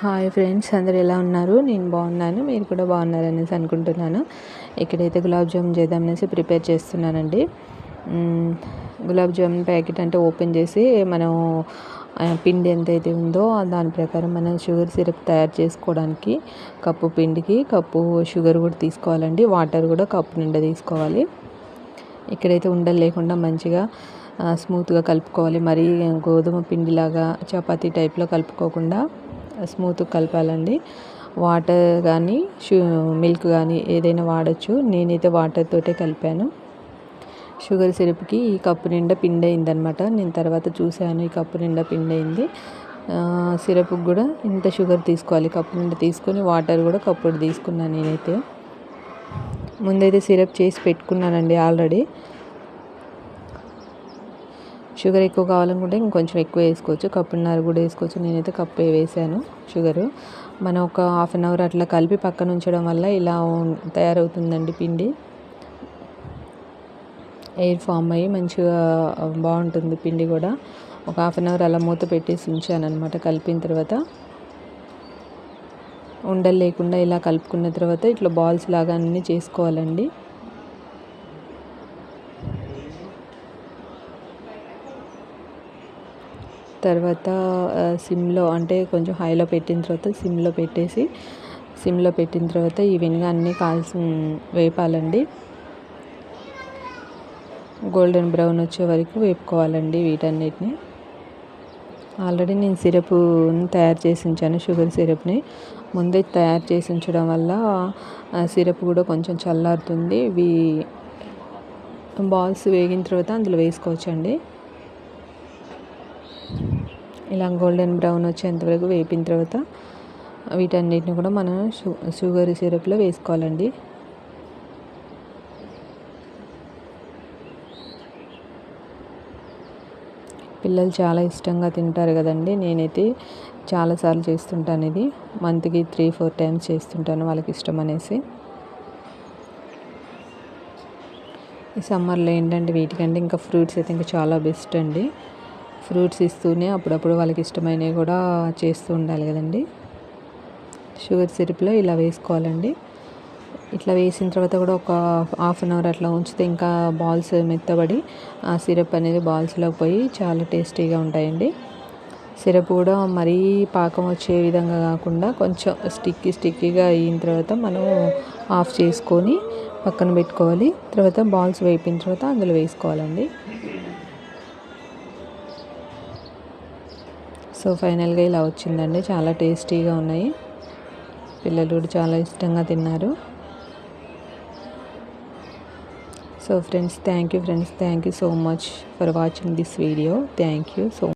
Hi friends అందరు ఎలా ఉన్నారు? నేను బాగున్నాను మీరు కూడా బాగున్నారనేసి అనుకుంటున్నాను. ఇక్కడైతే గులాబ్ జామున్ చేద్దామనేసి ప్రిపేర్ చేస్తున్నానండి. గులాబ్ జామున్ ప్యాకెట్ అంటే ఓపెన్ చేసి మనం పిండి ఎంతైతే ఉందో దాని ప్రకారం మనం షుగర్ సిరప్ తయారు చేసుకోవడానికి కప్పు పిండికి కప్పు షుగర్ కూడా తీసుకోవాలండి. వాటర్ కూడా కప్పు నిండా తీసుకోవాలి. ఇక్కడైతే ఉండలు లేకుండా మంచిగా స్మూత్గా కలుపుకోవాలి. మరీ గోధుమ పిండిలాగా చపాతీ టైప్లో కలుపుకోకుండా స్మూత్ కలపాలండి. వాటర్ కానీ మిల్క్ కానీ ఏదైనా వాడచ్చు. నేనైతే వాటర్ తోటే కలిపాను. షుగర్ సిరప్కి ఈ కప్పు నిండా పిండి అయిందనమాట నేను తర్వాత చూశాను ఈ కప్పు నిండా పిండి అయింది సిరప్కి కూడా ఇంత షుగర్ తీసుకోవాలి. కప్పు నిండా తీసుకొని వాటర్ కూడా కప్పుడు తీసుకున్నాను నేనైతే. ముందైతే సిరప్ చేసి పెట్టుకున్నానండి ఆల్రెడీ. షుగర్ ఎక్కువ కావాలనుకుంటే ఇంకొంచెం ఎక్కువ వేసుకోవచ్చు. కప్పున్నర కూడా వేసుకోవచ్చు. నేనైతే కప్పు వేసాను షుగరు. మనం ఒక హాఫ్ అన్ అవర్ అట్లా కలిపి పక్కన ఉంచడం వల్ల ఇలా తయారవుతుందండి పిండి. ఎయిర్ ఫామ్ అయ్యి మంచిగా బాగుంటుంది పిండి కూడా. ఒక హాఫ్ అన్ అవర్ అలా మూత పెట్టేసి ఉంచాను అనమాట కలిపిన తర్వాత. ఉండలు లేకుండా ఇలా కలుపుకున్న తర్వాత ఇట్లా బాల్స్ లాగా అన్నీ చేసుకోవాలండి. తర్వాత సిమ్లో అంటే కొంచెం హైలో పెట్టిన తర్వాత సిమ్లో పెట్టేసి సిమ్లో పెట్టిన తర్వాత ఈవెన్గా అన్నీ కాల్సి వేపాలండి. గోల్డెన్ బ్రౌన్ వచ్చే వరకు వేపుకోవాలండి వీటన్నిటిని. ఆల్రెడీ నేను సిరప్ తయారు చేసి ఉంచాను షుగర్ సిరప్ని. ముందే తయారు చేసి ఉంచడం వల్ల సిరప్ కూడా కొంచెం చల్లారుతుంది. ఇవి బాల్స్ వేగిన తర్వాత అందులో వేసుకోవచ్చండి. ఇలా గోల్డెన్ బ్రౌన్ వచ్చేంతవరకు వేపిన తర్వాత వీటన్నిటిని కూడా మనం షుగర్ సిరప్లో వేసుకోవాలండి. పిల్లలు చాలా ఇష్టంగా తింటారు కదండి. నేనైతే చాలాసార్లు చేస్తుంటాను ఇది. మంత్కి త్రీ ఫోర్ టైమ్స్ చేస్తుంటాను వాళ్ళకి ఇష్టం అనేసి. ఈ సమ్మర్లో ఏంటంటే వీటికంటే ఇంకా ఫ్రూట్స్ అయితే ఇంకా చాలా బెస్ట్ అండి. ఫ్రూట్స్ ఇస్తూనే అప్పుడప్పుడు వాళ్ళకి ఇష్టమైనవి కూడా చేస్తూ ఉండాలి కదండి. షుగర్ సిరప్లో ఇలా వేసుకోవాలండి. ఇట్లా వేసిన తర్వాత కూడా ఒక హాఫ్ అన్ అవర్ అట్లా ఉంచితే ఇంకా బాల్స్ మెత్తబడి ఆ సిరప్ అనేది బాల్స్లోకి పోయి చాలా టేస్టీగా ఉంటాయండి. సిరప్ కూడా మరీ పాకం వచ్చే విధంగా కాకుండా కొంచెం స్టిక్కీ స్టిక్కీగా అయిన తర్వాత మనం ఆఫ్ చేసుకొని పక్కన పెట్టుకోవాలి. తర్వాత బాల్స్ వేపిన తర్వాత అందులో వేసుకోవాలండి. సో ఫైనల్గా ఇలా వచ్చిందండి. చాలా టేస్టీగా ఉన్నాయి. పిల్లలు కూడా చాలా ఇష్టంగా తిన్నారు. So friends thank you friends thank you so much for watching this video. Thank you so